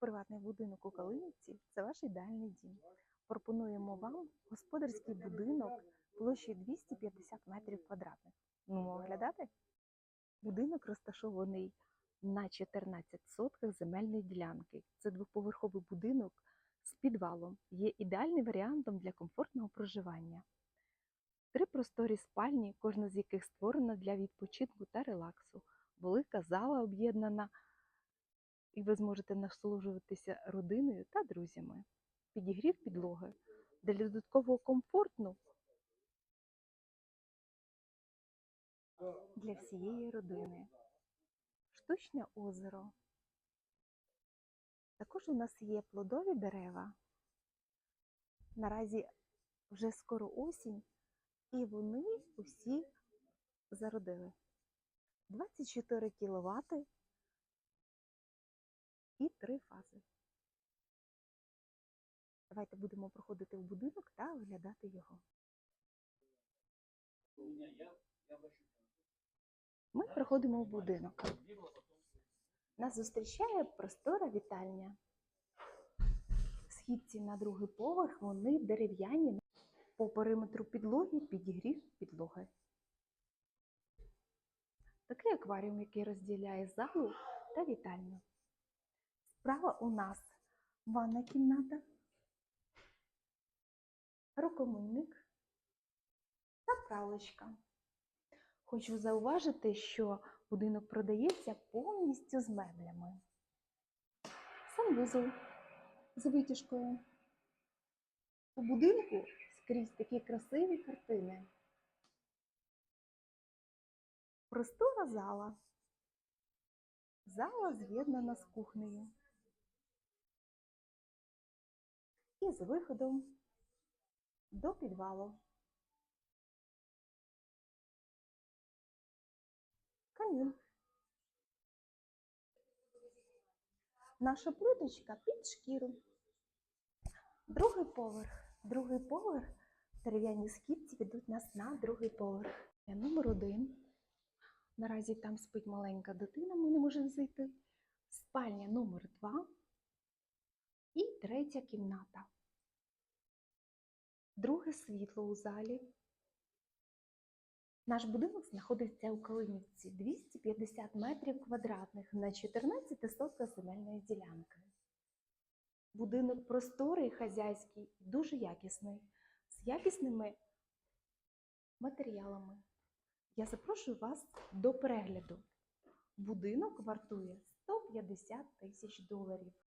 Приватний будинок у Калинівці це ваш ідеальний дім. Пропонуємо вам господарський будинок площею 250 метрів квадратних. Ну, оглядати? Будинок розташований на 14 сотках земельної ділянки. Це двоповерховий будинок з підвалом. Є ідеальним варіантом для комфортного проживання. Три просторі спальні, кожна з яких створена для відпочинку та релаксу. Велика зала об'єднана, і ви зможете насолоджуватися родиною та друзями. Підігрів підлоги для додаткового комфорту для всієї родини. Штучне озеро. Також у нас є плодові дерева. Наразі вже скоро осінь, і вони усі зародили. 24 кВт і три фази. Давайте будемо проходити в будинок та оглядати його. Ми проходимо в будинок. Нас зустрічає простора вітальня. Східці на другий поверх вони дерев'яні. По периметру підлоги підігрів підлоги. Такий акваріум, який розділяє залу та вітальню. Справа у нас ванна кімната, рукомийник та пралочка. Хочу зауважити, що будинок продається повністю з меблями. Санвузол з витяжкою. У будинку скрізь такі красиві картини. Простора зала. Зала з'єднана з кухнею. І з виходом до підвалу. Камін. Наша плиточка під шкіру. Другий поверх. Другий поверх. Дерев'яні східці ведуть нас на другий поверх. Номер один. Наразі там спить маленька дитина, ми не можемо зайти. Спальня номер два. І третя кімната. Друге світло у залі. Наш будинок знаходиться у Калинівці 250 метрів квадратних на 14 сотках земельної ділянки. Будинок просторий, хазяйський, дуже якісний, з якісними матеріалами. Я запрошую вас до перегляду. Будинок вартує 150 тисяч доларів.